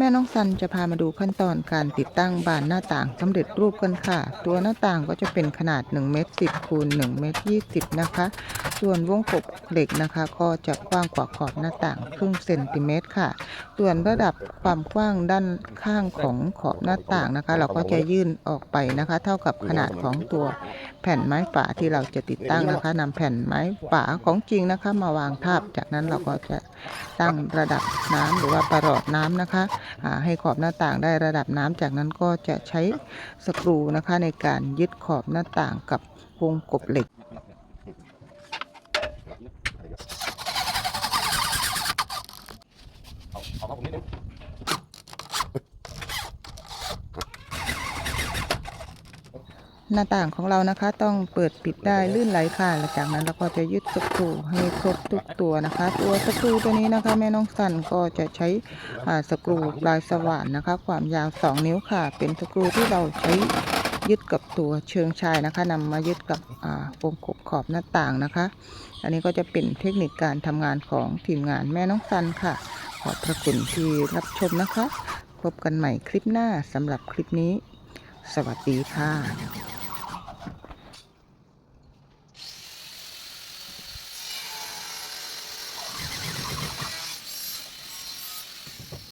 แม่น้องซันจะพามาดูขั้นตอนการติดตั้งบานหน้าต่างสำเร็จรูปกันค่ะ ตัวหน้าต่างก็จะเป็นขนาด1เมตร10คูณ1เมตร20นะคะ ส่วนวงกบเหล็กนะคะ ก็จะกว้างกว่าขอบหน้าต่างครึ่งเซนติเมตรค่ะ ส่วนระดับความกว้างด้านข้างของขอบหน้าต่างนะคะ เราก็จะยื่นออกไปนะคะ เท่ากับขนาดของตัวแผ่นไม้ฝาที่เราจะติดตั้งนะคะนำแผ่นไม้ฝาของจริงนะคะ มาวางทับจากนั้นเราก็จะตั้งระดับน้ำหรือว่าประหลอดน้ำนะคะให้ขอบหน้าต่างได้ระดับน้ำจากนั้นก็จะใช้สกรูนะคะในการยึดขอบหน้าต่างกับวงกบเหล็ก เอาเอามาผมนิดนึง หน้าต่างของเรานะคะ ต้องเปิดปิดได้ลื่นไหลค่ะและจากนั้นเราก็จะยึดสกรูให้ครบทุกตัวนะคะ ตัวสกรูตัวนี้นะคะ แม่น้องสันก็จะใช้สกรูปลายสว่านนะคะ ความยาว 2 นิ้วค่ะ เป็นสกรูที่เราใช้ยึดกับตัวเชิงชายนะคะนำมายึดกับวงกบขอบหน้าต่างนะคะ อันนี้ก็จะเป็นเทคนิคการทำงานของทีมงานแม่น้องสันค่ะ ขอบพระคุณที่รับชมนะคะ พบกันใหม่คลิปหน้าสำหรับคลิปนี้ สวัสดีค่ะ